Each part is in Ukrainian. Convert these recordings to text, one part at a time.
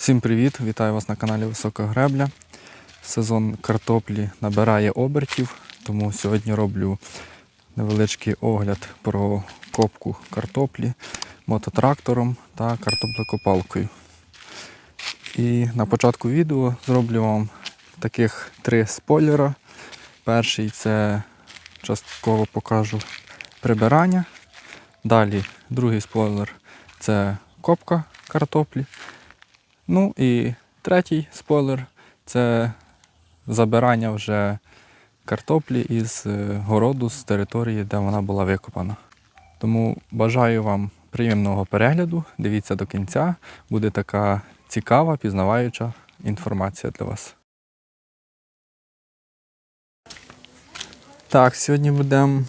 Всім привіт! Вітаю вас на каналі Висока Гребля. Сезон картоплі набирає обертів, тому сьогодні роблю невеличкий огляд про копку картоплі мототрактором та картоплекопалкою. І на початку відео зроблю вам таких три спойлера. Перший це частково покажу прибирання. Далі другий спойлер це копка картоплі. Ну і третій спойлер це забирання вже картоплі із е, городу, з території, де вона була викопана. Тому бажаю вам приємного перегляду. Дивіться до кінця. Буде така цікава, пізнаваюча інформація для вас. Так, сьогодні будемо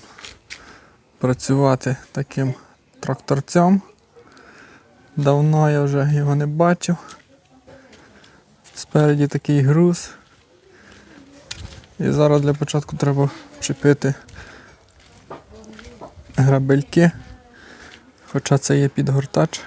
працювати таким тракторцем. Давно я вже його не бачив. Спереді такий груз. І зараз для початку треба вчепити грабельки, хоча це є підгортач.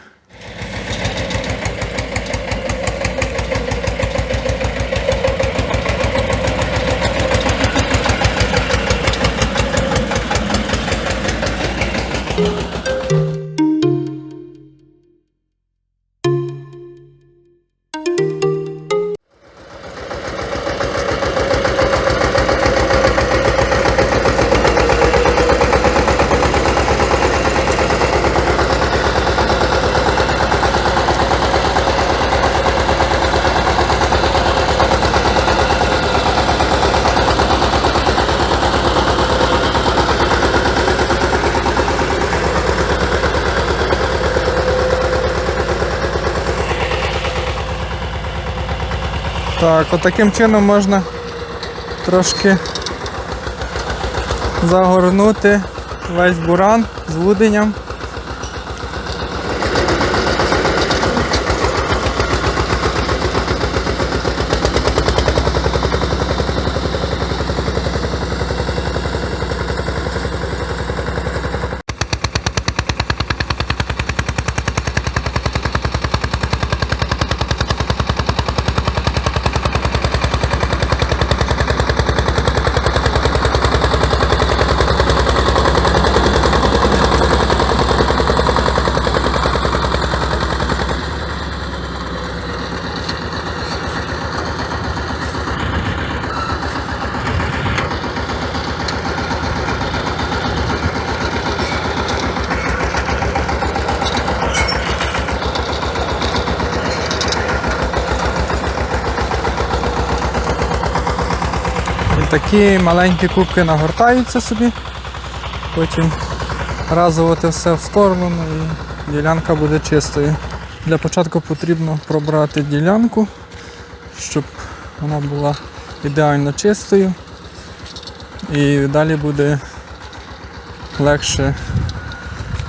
Так, отаким чином можна трошки загорнути весь буран з вуденням. Такі маленькі кубки нагортаються собі, потім разово те все в сторону ну і ділянка буде чистою. Для початку потрібно пробрати ділянку, щоб вона була ідеально чистою. І далі буде легше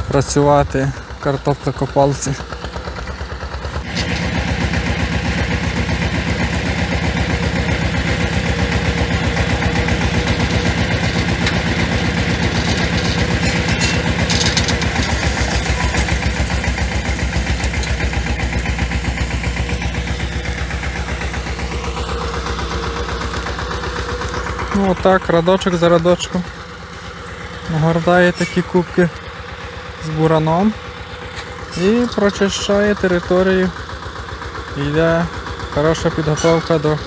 працювати картоплекопалці. Ну отак, радочок за радочком. Нагортає такі кубки з бураном і прочищає територію. Йде хороша підготовка до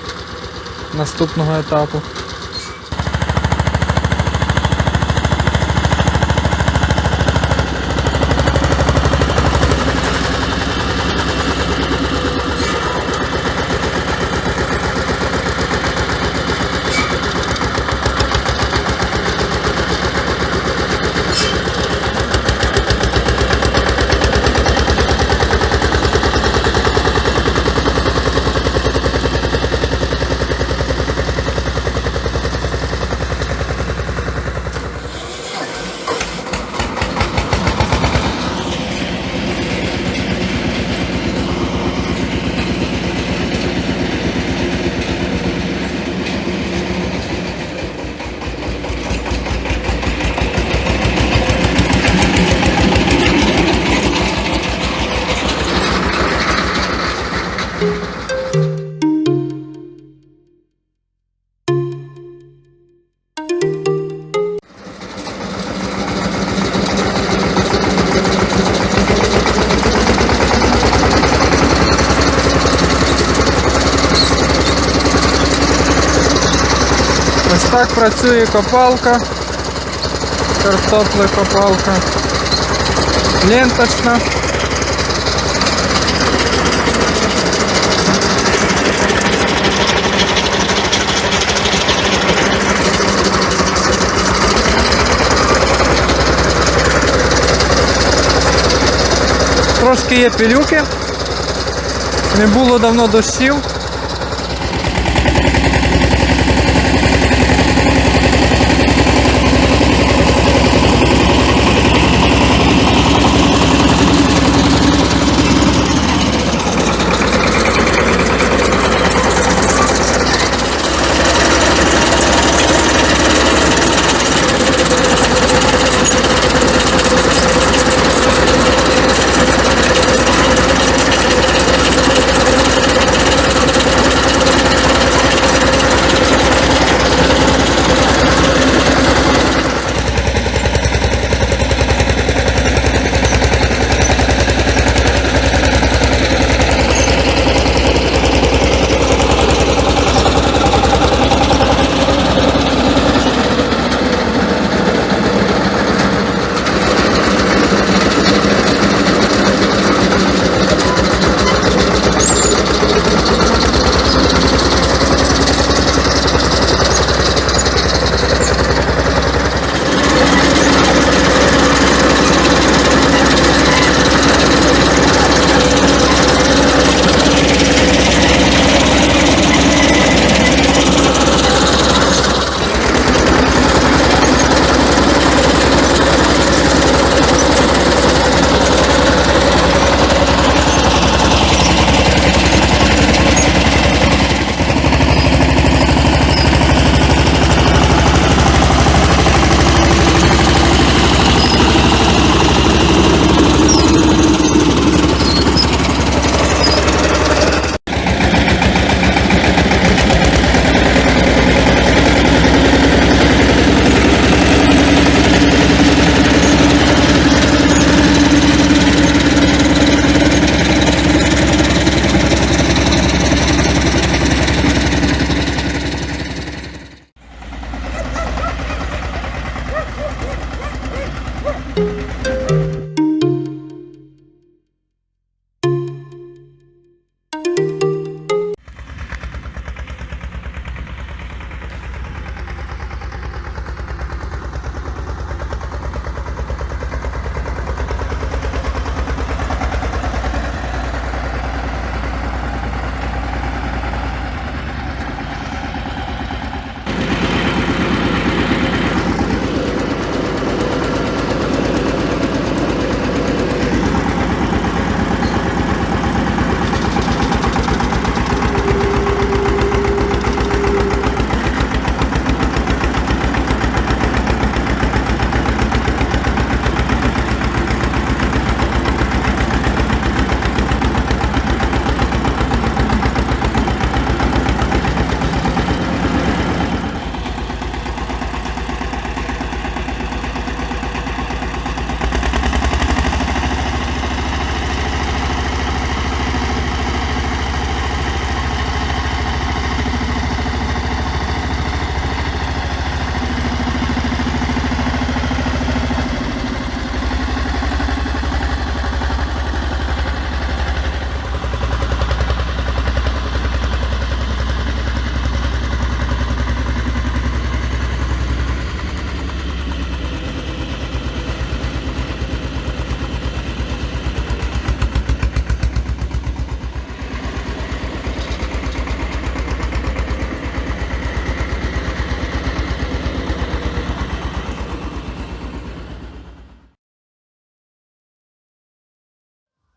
наступного етапу. Так працює копалка. Картоплекопалка. Ленточна. Трошки є пилюки. Не було давно дощів.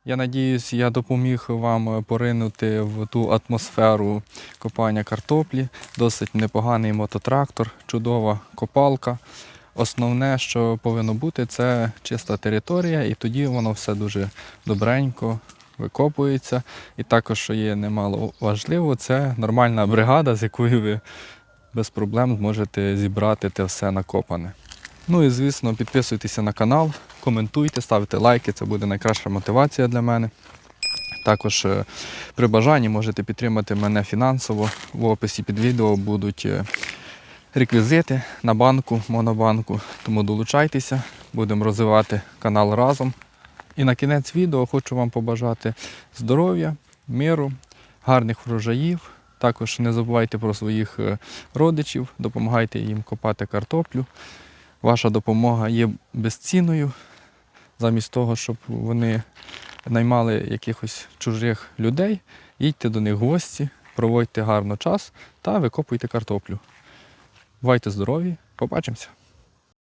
Я надіюсь, я допоміг вам поринути в ту атмосферу копання картоплі. Досить непоганий мототрактор, чудова копалка. Основне, що повинно бути, це чиста територія, і тоді воно все дуже добренько викопується. І також, що є немало важливо, це нормальна бригада, з якою ви без проблем зможете зібрати те все накопане. Ну і звісно, підписуйтеся на канал, коментуйте, ставте лайки, це буде найкраща мотивація для мене. Також е, при бажанні можете підтримати мене фінансово. В описі під відео будуть е, реквізити на банку, монобанку. Тому долучайтеся, будемо розвивати канал разом. І на кінець відео хочу вам побажати здоров'я, миру, гарних врожаїв. Також не забувайте про своїх е, родичів, допомагайте їм копати картоплю. Ваша допомога є безцінною. Замість того, щоб вони наймали якихось чужих людей, їдьте до них в гості, проводьте гарно час та викопуйте картоплю. Бувайте здорові, побачимося!